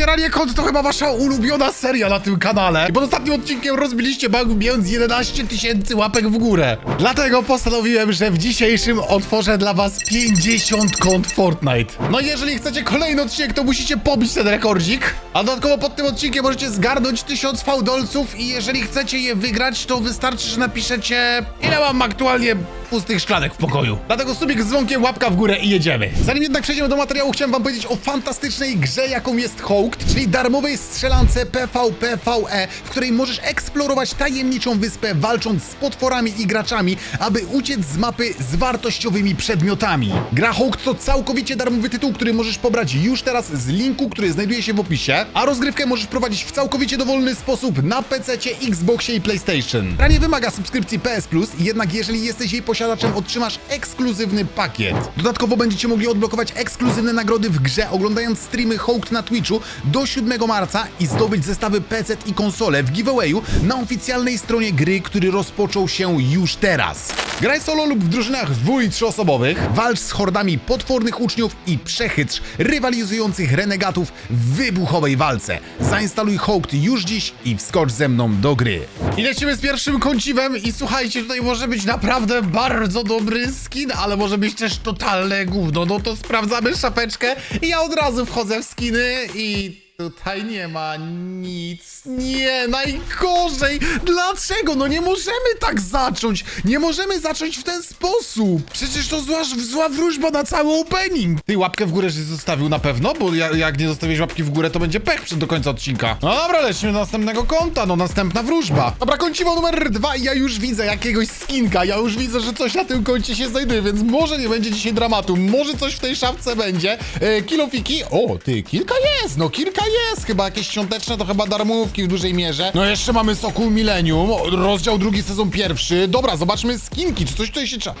zbieranie kont to chyba wasza ulubiona seria na tym kanale. I pod ostatnim odcinkiem rozbiliście bank bijąc 11 tysięcy łapek w górę. Dlatego postanowiłem, że w dzisiejszym otworzę dla was 50 kont Fortnite. No i jeżeli chcecie kolejny odcinek, to musicie pobić ten rekordzik. A dodatkowo pod tym odcinkiem możecie zgarnąć 1000 fałdolców i jeżeli chcecie je wygrać, to wystarczy, że napiszecie ile mam aktualnie pustych szklanek w pokoju. Dlatego subik z dzwonkiem, łapka w górę i jedziemy. Zanim jednak przejdziemy do materiału, chciałem wam powiedzieć o fantastycznej grze, jaką jest Czyli darmowej strzelance PvPvE, w której możesz eksplorować tajemniczą wyspę, walcząc z potworami i graczami, aby uciec z mapy z wartościowymi przedmiotami. Gra Hołd to całkowicie darmowy tytuł, który możesz pobrać już teraz z linku, który znajduje się w opisie, a rozgrywkę możesz prowadzić w całkowicie dowolny sposób na PC, Xboxie i PlayStation. Gra nie wymaga subskrypcji PS Plus, jednak jeżeli jesteś jej posiadaczem, otrzymasz ekskluzywny pakiet. Dodatkowo będziecie mogli odblokować ekskluzywne nagrody w grze, oglądając streamy Hołd na Twitchu do 7 marca i zdobyć zestawy PC i konsole w giveawayu na oficjalnej stronie gry, który rozpoczął się już teraz. Graj solo lub w drużynach dwu- trzyosobowych, walcz z hordami potwornych uczniów i przechytrz rywalizujących renegatów w wybuchowej walce. Zainstaluj Hołd już dziś i wskocz ze mną do gry. I lecimy z pierwszym kąciwem i słuchajcie, tutaj może być naprawdę bardzo dobry skin, ale może być też totalne gówno. No to sprawdzamy szapeczkę i ja od razu wchodzę w skiny i tutaj nie ma nic. Nie, najgorzej. Dlaczego? No nie możemy tak zacząć. Nie możemy zacząć w ten sposób. Przecież to zła, zła wróżba na cały opening. Ty łapkę w górę żeś zostawił na pewno, bo ja, jak nie zostawisz łapki w górę, to będzie pech przed do końca odcinka. No dobra, lecimy do następnego konta, no następna wróżba. Dobra, kąciwo numer dwa i ja już widzę jakiegoś skinka, ja już widzę, że coś na tym koncie się znajduje, więc może nie będzie dzisiaj dramatu, może coś w tej szafce będzie. E, kilofiki, o ty, kilka jest, no kilka jest, chyba jakieś świąteczne, to chyba darmówki w dużej mierze. No jeszcze mamy Sokół Millennium, rozdział drugi, sezon pierwszy. Dobra, zobaczmy skinki, czy coś tutaj się trza...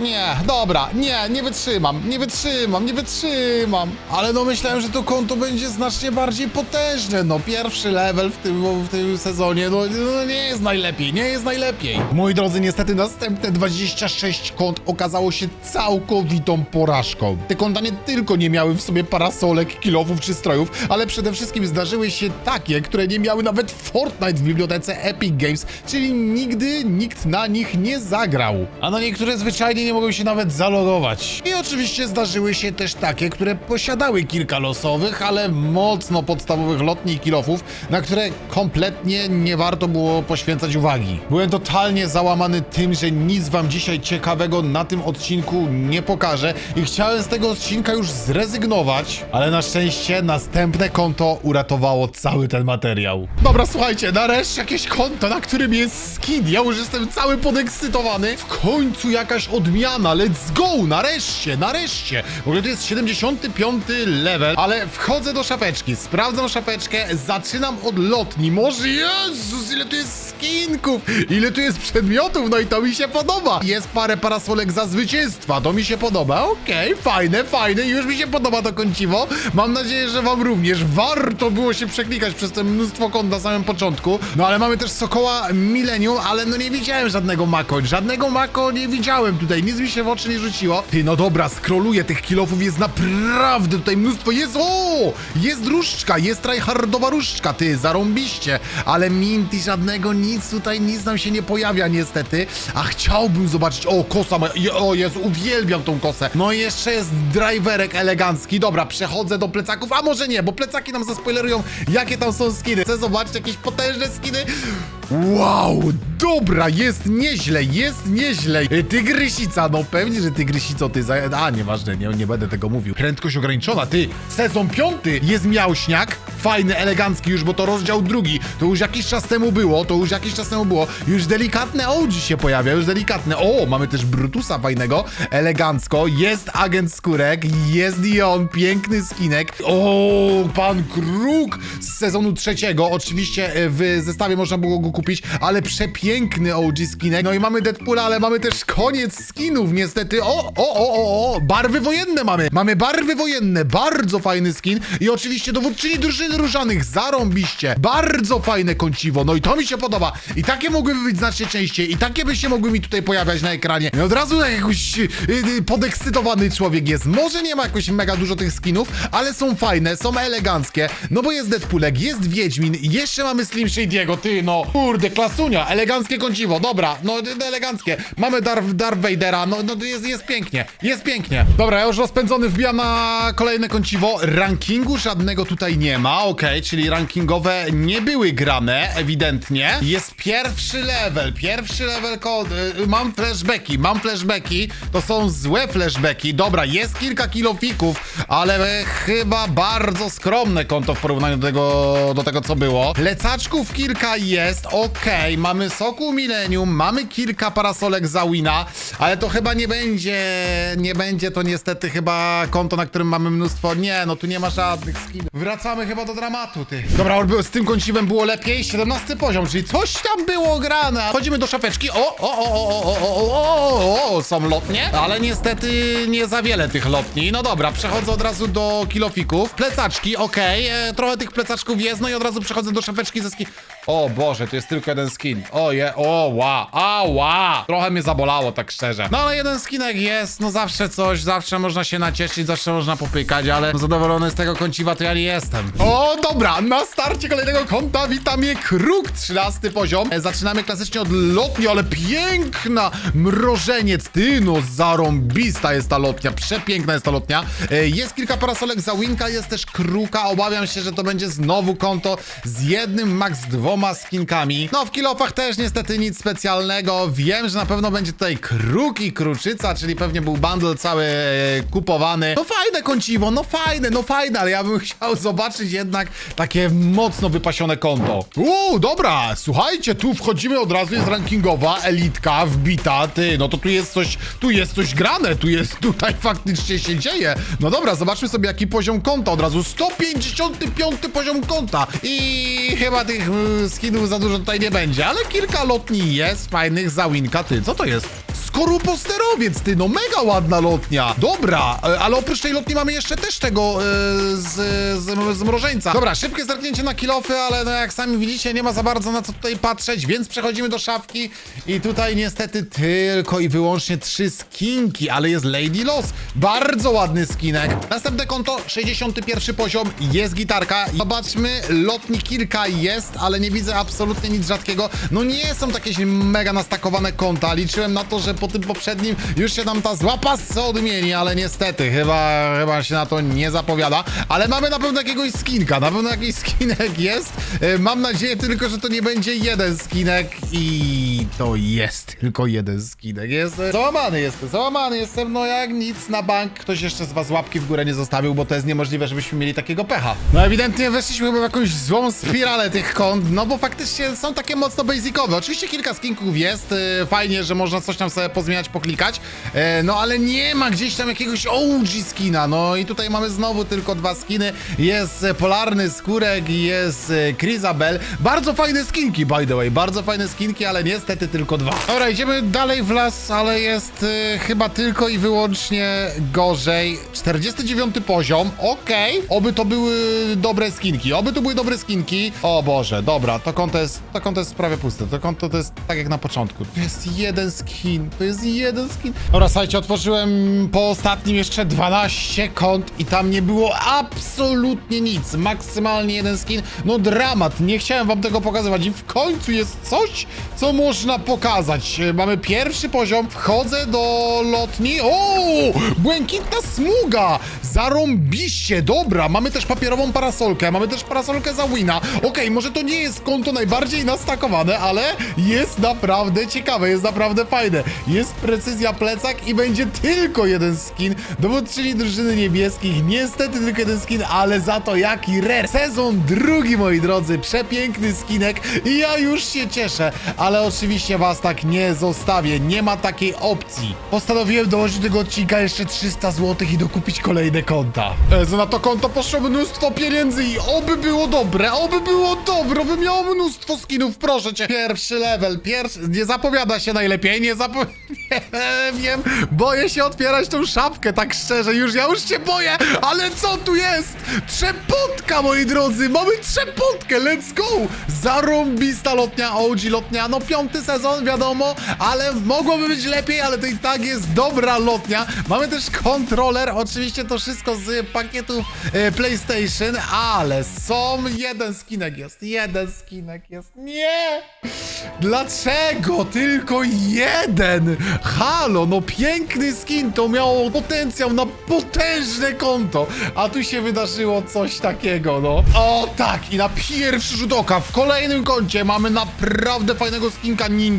Nie, dobra, nie, nie wytrzymam, nie wytrzymam, nie wytrzymam. Ale no myślałem, że to konto będzie znacznie bardziej potężne, no pierwszy level w tym, w tym sezonie, no, no nie jest najlepiej, nie jest najlepiej. Moi drodzy, niestety następne 26 kont okazało się całkowitą porażką. Te konta nie tylko nie miały w sobie parasolek, kilofów czy strojów, ale przede wszystkim zdarzyły się takie, które nie miały nawet Fortnite w bibliotece Epic Games, czyli nigdy nikt na nich nie zagrał. A na niektóre zwyczajnie nie mogą się nawet zalogować. I oczywiście zdarzyły się też takie, które posiadały kilka losowych, ale mocno podstawowych lotni i kilofów, na które kompletnie nie warto było poświęcać uwagi. Byłem totalnie załamany tym, że nic wam dzisiaj ciekawego na tym odcinku nie pokażę i chciałem z tego odcinka już zrezygnować, ale na szczęście następne konto uratowało cały ten materiał. Dobra, słuchajcie, nareszcie jakieś konto, na którym jest skin. Ja już jestem cały podekscytowany. W końcu jakaś odmiana, let's go, nareszcie, nareszcie. W ogóle to jest 75 level, ale wchodzę do szafeczki, sprawdzam szafeczkę, zaczynam od lotni. Może, Jezus, ile tu jest skinków, ile tu jest przedmiotów, no i to mi się podoba. Jest parę parasolek za zwycięstwa, to mi się podoba. Okej, fajne, fajne, już mi się podoba to kąciwo. Mam nadzieję, że wam również. Warto było się przeklikać przez te mnóstwo kont na samym początku. No ale mamy też Sokoła Millennium, ale no nie widziałem żadnego Mako. Żadnego Mako nie widziałem tutaj, nic mi się w oczy nie rzuciło. Ty, no dobra, scrolluję, tych kilofów jest naprawdę tutaj mnóstwo. Jest, o! Jest różdżka, jest tryhardowa różdżka, ty, zarąbiście. Ale minty żadnego, nic tutaj, nic nam się nie pojawia niestety. A chciałbym zobaczyć, o, kosa je- o Jezu, uwielbiam tą kosę. No i jeszcze jest driverek elegancki. Dobra, przechodzę do plecaków, a może nie, bo plecaki nam zaspoilerują, jakie tam są skiny. Chcę zobaczyć jakieś potężne skiny. Wow, dobra, jest nieźle, jest nieźle. Y, Tygrysica, no pewnie, że tygrysico ty za... A, nieważne, nie, nie będę tego mówił. Prędkość ograniczona, ty, sezon piąty jest miałśniak, fajny, elegancki już, bo to rozdział drugi. To już jakiś czas temu było, to już jakiś czas temu było. Już delikatne OG się pojawia, już delikatne. O, mamy też Brutusa fajnego, elegancko. Jest agent skórek, jest Dion, piękny skinek. O, pan Kruk z sezonu trzeciego. Oczywiście e, w zestawie można było go kupić, ale przepiękny OG skinek. No i mamy Deadpoola, ale mamy też koniec skinów niestety. O, o, o, o, o, barwy wojenne mamy. Mamy barwy wojenne, bardzo fajny skin i oczywiście dowódczyni drużyny różanych, zarąbiście. Bardzo fajne kąciwo, no i to mi się podoba. I takie mogłyby być znacznie częściej, i takie by się mogły mi tutaj pojawiać na ekranie. I od razu jak jakoś yy, yy, podekscytowany człowiek jest. Może nie ma jakoś mega dużo tych skinów, ale są fajne, są eleganckie. No bo jest Deadpoolek, jest Wiedźmin, jeszcze mamy Slim Shady'ego, ty no. Kurde, klasunia, eleganckie kąciwo, dobra, no d- eleganckie. Mamy Darth, Darth Vadera, no, no jest, jest pięknie, jest pięknie. Dobra, ja już rozpędzony wbijam na kolejne kąciwo. Rankingu żadnego tutaj nie ma, okej, czyli rankingowe nie były grane, ewidentnie. Jest pierwszy level, pierwszy level kod. y, Mam flashbacki, mam flashbacki, to są złe flashbacki. Dobra, jest kilka kilofików, ale chyba bardzo skromne konto w porównaniu do tego, do tego co było. Plecaczków kilka jest, okej, mamy soku milenium, mamy kilka parasolek za wina, ale to chyba nie będzie, nie będzie to niestety chyba konto, na którym mamy mnóstwo, nie, no tu nie ma żadnych skinów. Wracamy chyba do dramatu, ty. Dobra, z tym kąciwem było lepiej, 17 poziom, czyli coś tam było grane. Wchodzimy do szafeczki, o, o, o, o, o, o, o, o, o, o, są lotnie, ale niestety nie za wiele tych lotni. No dobra, przechodzę od razu do kilofików. Plecaczki, okej, e, trochę tych plecaczków jest, no i od razu przechodzę do szafeczki ze skin. O Boże, tu jest tylko jeden skin. O je, o ła, a ła. Trochę mnie zabolało, tak szczerze. No ale jeden skinek jest, no zawsze coś, zawsze można się nacieszyć, zawsze można popykać, ale zadowolony z tego kąciwa to ja nie jestem. O, dobra, na starcie kolejnego konta wita mnie Kruk, 13 poziom. E, Zaczynamy klasycznie od lotni, ale piękna, mrożeniec, ty no, zarąbista jest ta lotnia, przepiękna jest ta lotnia. E, Jest kilka parasolek za Winka, jest też Kruka, obawiam się, że to będzie znowu konto z jednym, max dwoma skinkami. No, w kilofach też niestety nic specjalnego, wiem, że na pewno będzie tutaj Kruk i Kruczyca, czyli pewnie był bundle cały e, kupowany. No fajne kąciwo, no fajne, no fajne, ale ja bym chciał zobaczyć jednak takie mocno wypasione konto. Uuu, dobra, słuchajcie, tu wchodzimy od razu, jest rankingowa, elitka, wbita, ty, no to tu jest coś, tu jest coś grane, tu jest, tutaj faktycznie się dzieje. No dobra, zobaczmy sobie jaki poziom konta od razu, 155 poziom konta i chyba tych y, skinów za dużo tutaj nie będzie, ale kilka lotni jest, fajnych za winka, ty, co to jest? Skoruposterowiec, ty, no mega ładna lotnia. Dobra, e, ale oprócz tej lotni mamy jeszcze też tego e, z, z, z mrożeńca. Dobra, szybkie zerknięcie na kilofy, ale no jak sami widzicie, nie ma za bardzo na co tutaj patrzeć, więc przechodzimy do szafki i tutaj niestety tylko i wyłącznie trzy skinki, ale jest Lady Loss. Bardzo ładny skinek. Następne konto, 61 poziom, jest gitarka. Zobaczmy, lotni kilka jest, ale nie widzę absolutnie nic rzadkiego. No nie są takie mega nastakowane konta. Liczyłem na to, że po tym poprzednim już się nam ta zła passa odmieni, ale niestety chyba, chyba się na to nie zapowiada. Ale mamy na pewno jakiegoś skinka, na pewno jakiś skinek jest. E, Mam nadzieję tylko, że to nie będzie jeden skinek i to jest tylko jeden skinek. Jestem załamany jestem, załamany jestem, no jak nic na bank. Ktoś jeszcze z was łapki w górę nie zostawił, bo to jest niemożliwe, żebyśmy mieli takiego pecha. No ewidentnie weszliśmy chyba w jakąś złą spiralę tych kont, no bo faktycznie są takie mocno basicowe. Oczywiście kilka skinków jest, e, fajnie, że można coś tam sobie pozmieniać, poklikać, e, no ale nie ma gdzieś tam jakiegoś OG skina, no i tutaj mamy znowu tylko dwa skiny. Jest e, Polarny Skórek i jest Chrisabel. Bardzo fajne skinki, by the way, bardzo fajne skinki, ale niestety tylko dwa. Dobra, idziemy dalej w las, ale jest chyba tylko i wyłącznie gorzej. 49 poziom, okej. Oby to były dobre skinki, oby to były dobre skinki. O Boże, dobra, to konto jest, to konto jest prawie puste, to konto to jest tak jak na początku. To jest jeden skin, to jest jeden skin. Dobra, słuchajcie, otworzyłem po ostatnim jeszcze 12 kont i tam nie było absolutnie nic. Maksymalnie jeden skin. No dramat, nie chciałem wam tego pokazywać i w końcu jest coś, co można pokazać. E, Mamy pierwszy poziom, wchodzę do lotni. O! Błękitna smuga! Zarąbiście, dobra. Mamy też papierową parasolkę, mamy też parasolkę za wina. Okej, może to nie jest konto najbardziej nastakowane, ale jest naprawdę ciekawe, jest naprawdę fajne. Jest precyzja plecak i będzie tylko jeden skin. Dowódczyni drużyny niebieskich, niestety tylko jeden skin, ale za to jaki rare. Sezon drugi, moi drodzy, przepiękny skinek i ja już się cieszę, ale oczywiście was tak nie zostawię, nie ma takiej opcji. Postanowiłem dołożyć do tego odcinka jeszcze 300 zł i dokupić kolejne konta. E, na to konto poszło mnóstwo pieniędzy i oby było dobre, oby było dobre, oby miało mnóstwo skinów, proszę cię. Pierwszy level, pierwszy, nie zapowiada się najlepiej, nie zapowiada wiem, boję się otwierać tą szafkę, tak szczerze, już ja już się boję, ale co tu jest? Trzepotka, moi drodzy, mamy trzepotkę, let's go! Zarąbista lotnia, OG lotnia, no piąty sezon, wiadomo, ale mogłoby być lepiej, ale to i tak jest dobra lotnia. Mamy też kontroler, oczywiście to wszystko z pakietów e, PlayStation, ale są, jeden skinek jest, jeden skinek jest, nie! Dlaczego tylko jeden? Halo, no piękny skin, to miało potencjał na potężne konto, a tu się wydarzyło coś takiego, no. O tak, i na pierwszy rzut oka w kolejnym koncie mamy naprawdę fajnego skinka ninja.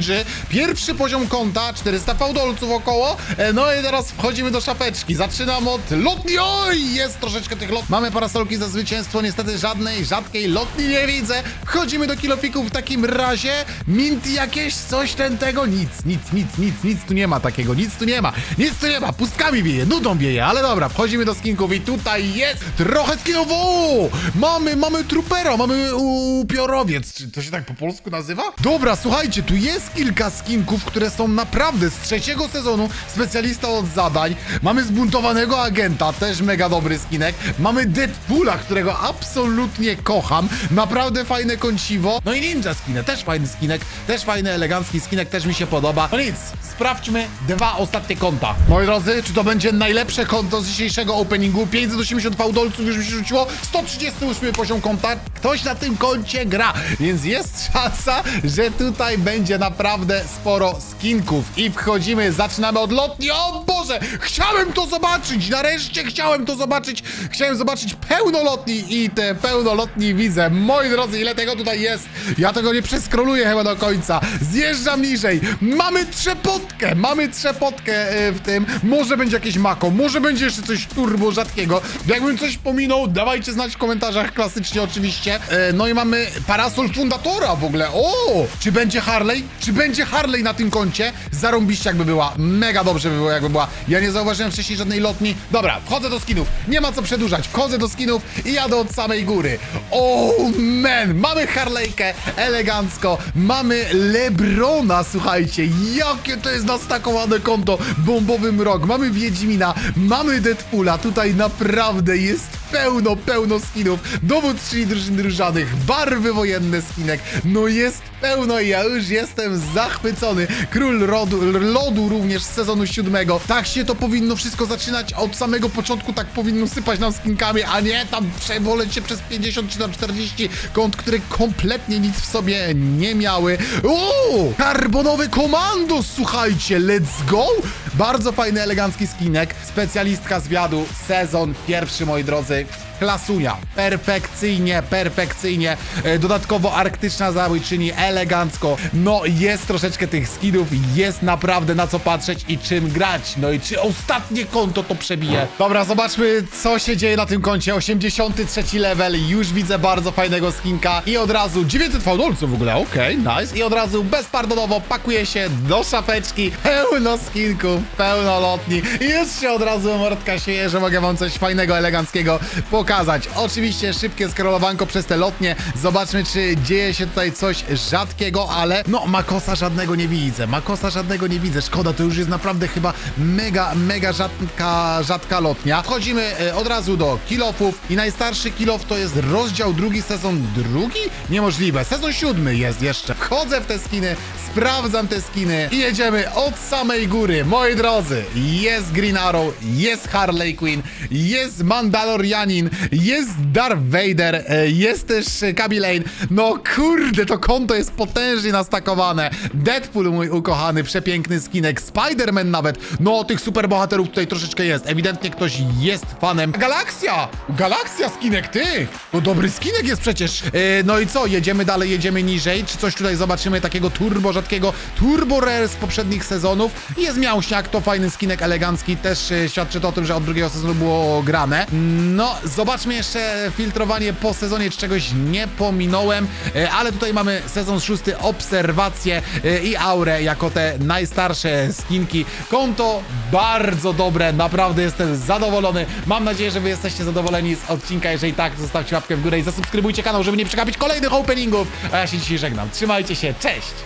Pierwszy poziom konta, 400 fałdolców około, e, no i teraz wchodzimy do szapeczki. Zaczynam od lotni, oj, jest troszeczkę tych lot. Mamy parasolki za zwycięstwo, niestety żadnej rzadkiej lotni nie widzę. Wchodzimy do kilofików takim razie. Minty jakieś, coś ten tego, nic, nic, nic, nic, nic tu nie ma takiego, nic tu nie ma, nic tu nie ma, pustkami wieje, nudą wieje, ale dobra, wchodzimy do skinków i tutaj jest trochę skinów, o! Mamy, mamy trupera, mamy upiorowiec, czy to się tak po polsku nazywa? Dobra, słuchajcie, tu jest kilka skinków, które są naprawdę z trzeciego sezonu, specjalista od zadań, mamy zbuntowanego agenta, też mega dobry skinek, mamy Deadpoola, którego absolutnie kocham, naprawdę fajne konciwo, no i Ninja skinę, też fajny skinek, też fajny, elegancki skinek, też mi się podoba. No nic, sprawdźmy dwa ostatnie konta. Moi drodzy, czy to będzie najlepsze konto z dzisiejszego openingu? 580 fałdolców już mi się rzuciło, 138 poziom konta, ktoś na tym koncie gra, więc jest szansa, że tutaj będzie naprawdę sporo skinków. I wchodzimy, zaczynamy od lotni, o Boże, chciałem to zobaczyć, nareszcie chciałem to zobaczyć, chciałem zobaczyć pełno lotni i te pełno lotni widzę. Moi drodzy, ile tego tutaj jest? Ja tego nie przeskroluję chyba do końca. Zjeżdżam niżej. Mamy trzepotkę, mamy trzepotkę e, w tym. Może będzie jakieś mako, może będzie jeszcze coś turbo rzadkiego. Jakbym coś pominął, dawajcie znać w komentarzach, klasycznie oczywiście. E, No i mamy parasol fundatora w ogóle. O! Czy będzie Harley? Czy będzie Harley na tym koncie? Zarąbiście jakby była. Mega dobrze by było jakby była. Ja nie zauważyłem wcześniej żadnej lotni. Dobra, wchodzę do skinów. Nie ma co przedłużać. Wchodzę do skinów i jadę od samej góry. O man! Mamy Harleykę elegancko. Mamy Lebrona, słuchajcie. Jakie to jest nastakowane konto. Bombowy mrok. Mamy Wiedźmina. Mamy Deadpoola. Tutaj naprawdę jest pełno, pełno skinów. Dowód czyli drużyn różanych. Barwy wojenne skinek. No jest pełno i ja już jestem zachwycony. Król rodu, lodu również z sezonu siódmego. Tak się to powinno wszystko zaczynać od samego początku. Tak powinno sypać nam skinkami, a nie tam przeboleć się przez 50 czy tam 40 kont, które kompletnie nic w sobie nie miały. Uuu! Karbonowy komandos, słuchajcie, let's go! Bardzo fajny, elegancki skinek. Specjalistka zwiadu, sezon pierwszy, moi drodzy. Klasunia. Perfekcyjnie, perfekcyjnie. E, Dodatkowo arktyczna zabójczyni, elegancko. No, jest troszeczkę tych skinów, jest naprawdę na co patrzeć i czym grać. No i czy ostatnie konto to przebije? Dobra, zobaczmy, co się dzieje na tym koncie. 83 level, już widzę bardzo fajnego skinka i od razu 900 fałdolców w ogóle, okej, nice. I od razu bezpardonowo pakuje się do szapeczki, pełno skinków, pełno lotni już się od razu mordka śmieje, że mogę wam coś fajnego, eleganckiego pokazać. Oczywiście szybkie skrolowanko przez te lotnie. Zobaczmy, czy dzieje się tutaj coś rzadkiego, ale no, makosa żadnego nie widzę. Makosa żadnego nie widzę. Szkoda, to już jest naprawdę chyba mega, mega rzadka, rzadka lotnia. Wchodzimy e, od razu do kilofów i najstarszy kilof to jest rozdział drugi, sezon drugi? Niemożliwe. Sezon siódmy jest jeszcze. Wchodzę w te skiny, sprawdzam te skiny i jedziemy od samej góry. Moi drodzy, jest Green Arrow, jest Harley Quinn, jest Mandalorianin, jest Darth Vader, e, jest też Kaby Lane. No kurde, to konto jest potężnie nastakowane. Deadpool, mój ukochany, przepiękny skinek, Spider-Man nawet. No, tych superbohaterów tutaj troszeczkę jest. Ewidentnie ktoś jest fanem. Galaksja! Galaksja skinek, ty! To dobry skinek jest przecież. E, no i co, jedziemy dalej, jedziemy niżej. Czy coś tutaj zobaczymy takiego turbo rzadkiego, turbo rare z poprzednich sezonów? Jest miałśniak, to fajny skinek elegancki, też e, świadczy to o tym, że od drugiego sezonu było grane. No, zobaczmy jeszcze filtrowanie po sezonie, czy czegoś nie pominąłem, e, ale tutaj mamy sezon szósty, obserwacje e, i aurę jako te najstarsze skinki. Konto bardzo dobre, naprawdę jestem zadowolony. Mam nadzieję, że wy jesteście zadowoleni z odcinka. Jeżeli tak, zostawcie łapkę w górę i zasubskrybujcie kanał, żeby nie przegapić kolejnych openingów. A ja się dzisiaj żegnam. Trzymajcie się, cześć!